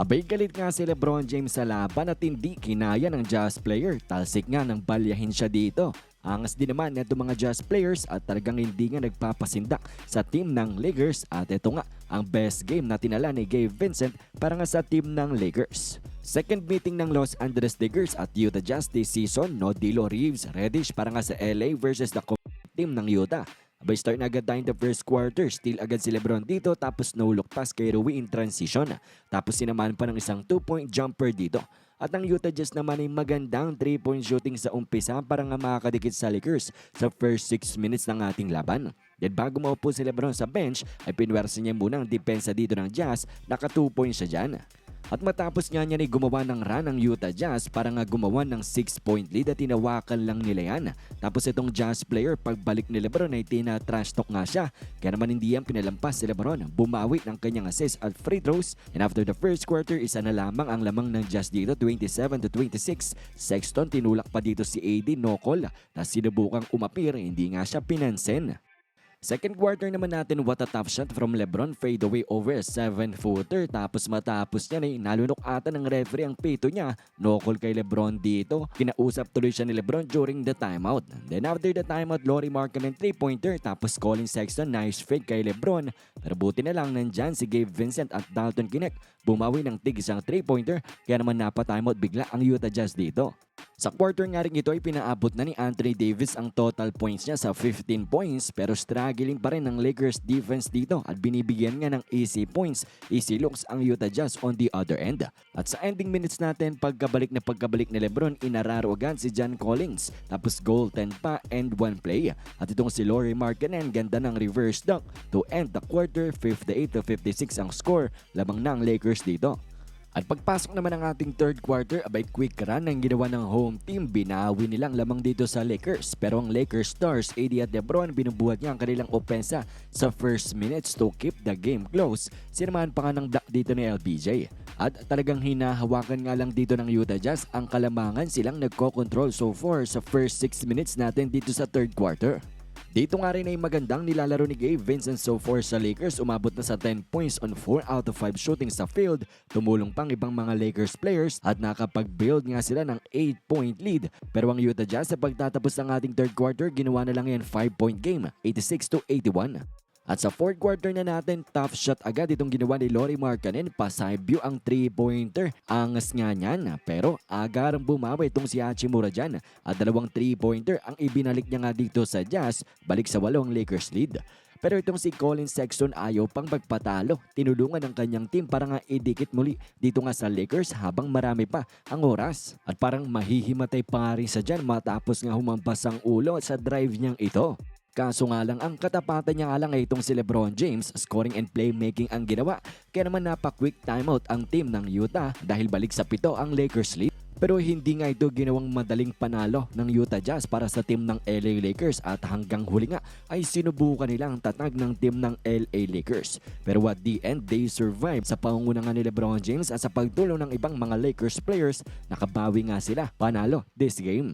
Abay galit nga si Lebron James sa laban at hindi kinaya ng Jazz player. Talsik nga nang balyahin siya dito. Angas din naman neto mga Jazz players at talagang hindi nga nagpapasindak sa team ng Lakers at ito nga ang best game na tinala ni Gabe Vincent para nga sa team ng Lakers. Second meeting ng Los Angeles Lakers at Utah Jazz this season, no Dilo Reeves, Reddish para nga sa LA versus the team ng Utah. Abay start na agad tayo the first quarter. Still agad si Lebron dito tapos no look pass kay Rui in transition. Tapos sinamahan pa ng isang 2-point jumper dito. At ang Utah Jazz naman ay magandang 3-point shooting sa umpisa para nga makakadikit sa Lakers sa first 6 minutes ng ating laban. Then bago maupo si Lebron sa bench ay pinwersa niya muna ang depensa dito ng Jazz. Naka 2 points siya dyan. At matapos nga niya ni gumawa ng run ng Utah Jazz para nga gumawa ng 6-point lead at tinawakan lang nila yan. Tapos itong Jazz player pagbalik ni Lebron ay tina-trash talk nga siya. Kaya naman hindi yan pinalampas si Lebron. Bumawi ng kanyang assist at free throws. And after the first quarter, isa na lamang ang lamang ng Jazz dito, 27 to 26. Sexton tinulak pa dito si AD no na sinubukang umapir, hindi nga siya pinansin. Second quarter naman natin, what a tough shot from Lebron. Fade away over a 7-footer. Tapos matapos niya ay nalunok ata ng referee ang pito niya. No call kay Lebron dito. Kinausap tuloy siya ni Lebron during the timeout. Then after the timeout, Lori Markkanen 3-pointer. Tapos Colin Sexton, nice fake kay Lebron. Pero buti na lang nandyan si Gabe Vincent at Dalton Kinect. Bumawi ng tig isang 3-pointer. Kaya naman napa-timeout bigla ang Utah Jazz dito. Sa quarter nga rin ito ay pinaabot na ni Anthony Davis ang total points niya sa 15 points pero struggling pa rin ng Lakers defense dito at binibigyan nga ng easy points, easy looks ang Utah Jazz on the other end. At sa ending minutes natin, pagkabalik na pagkabalik ni Lebron, inararo agad si John Collins tapos goal 10 pa and 1 play. At itong si Laurie Markkanen, ganda ng reverse dunk to end the quarter, 58 to 56 ang score, lamang na ang Lakers dito. At pagpasok naman ng ating third quarter, abay quick run ang ginawa ng home team. Binawi nilang lamang dito sa Lakers. Pero ang Lakers stars, AD at Lebron, binubuhat niya ang kanilang opensa sa first minutes to keep the game close. Sinamahan pa nga ng block dito ni LBJ. At talagang hinahawakan nga lang dito ng Utah Jazz ang kalamangan silang nagko-control so far sa first 6 minutes natin dito sa third quarter. Dito nga rin ay magandang nilalaro ni Gabe Vincent so far sa Lakers. Umabot na sa 10 points on 4 out of 5 shooting sa field. Tumulong pang ibang mga Lakers players at nakapag-build nga sila ng 8-point lead. Pero ang Utah Jazz sa pagtatapos ng ating third quarter, ginawa na lang yan 5-point game, 86 to 81. At sa fourth quarter na natin, tough shot agad itong ginawa ni Lori Markkanen. Pasay view ang 3-pointer. Angas nga niyan. Pero agarang bumawi itong si Hachimura dyan. At dalawang 3-pointer ang ibinalik niya nga dito sa Jazz. Balik sa walong Lakers lead. Pero itong si Colin Sexton ayaw pang magpatalo. Tinulungan ng kanyang team para nga idikit muli dito nga sa Lakers habang marami pa ang oras. At parang mahihimatay pa nga rin sa dyan matapos nga humampas ang ulo sa drive niyang ito. Kaso nga lang, ang katapatan niya nga lang ay itong si Lebron James, scoring and playmaking ang ginawa. Kaya naman napa-quick timeout ang team ng Utah dahil balik sa pito ang Lakers lead. Pero hindi nga ito ginawang madaling panalo ng Utah Jazz para sa team ng LA Lakers at hanggang huli nga ay sinubukan nila ang tatag ng team ng LA Lakers. Pero at the end, they survived sa pangunguna ni Lebron James at sa pagtulong ng ibang mga Lakers players, nakabawi nga sila panalo this game.